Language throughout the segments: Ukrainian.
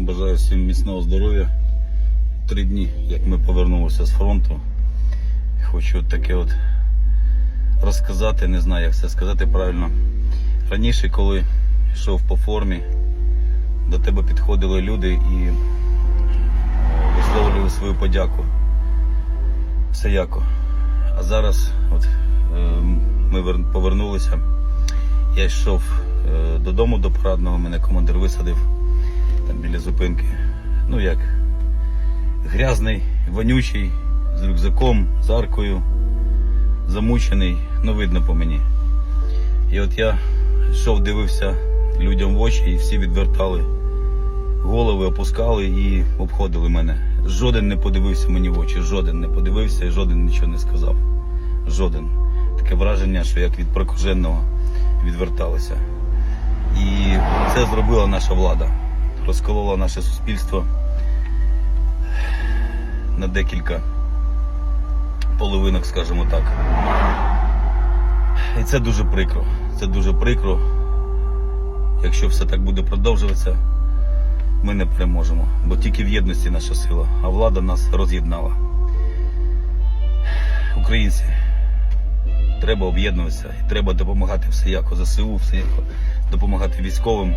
Бажаю всім міцного здоров'я. Три дні, як ми повернулися з фронту. Хочу таке от розказати, не знаю, як це сказати правильно. Раніше, коли йшов по формі, до тебе підходили люди і е, висловлювали свою подяку. Все яко. А зараз от, е, ми повернулися. Я йшов е, додому до парадного, мене командир висадив там біля зупинки. Ну як, грязний, вонючий, з рюкзаком, з аркою, замучений, ну видно по мені. І от я йшов, дивився людям в очі, і всі відвертали голови, опускали і обходили мене. Жоден не подивився мені в очі, жоден не подивився і жоден нічого не сказав. Жоден. Таке враження, що як від прокаженого відверталися. І це зробила наша влада. Розколола наше суспільство на декілька половинок, скажімо так. І це дуже прикро. Це дуже прикро. Якщо все так буде продовжуватися, ми не переможемо. Бо тільки в єдності наша сила, а влада нас роз'єднала. Українці, треба об'єднуватися і треба допомагати всеяко ЗСУ, всеяко допомагати військовим,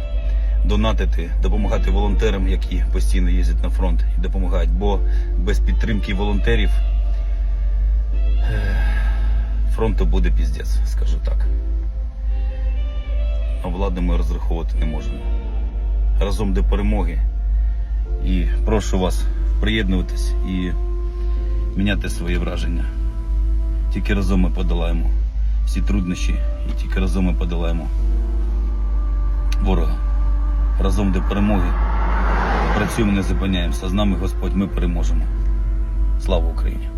донатити, допомагати волонтерам, які постійно їздять на фронт і допомагають. Бо без підтримки волонтерів фронту буде піздець, скажу так. А влади ми розраховувати не можемо. Разом до перемоги. І прошу вас приєднуватись і міняти свої враження. Тільки разом ми подолаємо всі труднощі і тільки разом ми подолаємо ворога. Разом до перемоги. Працюємо, не зупиняємося. З нами Господь, ми переможемо. Слава Україні!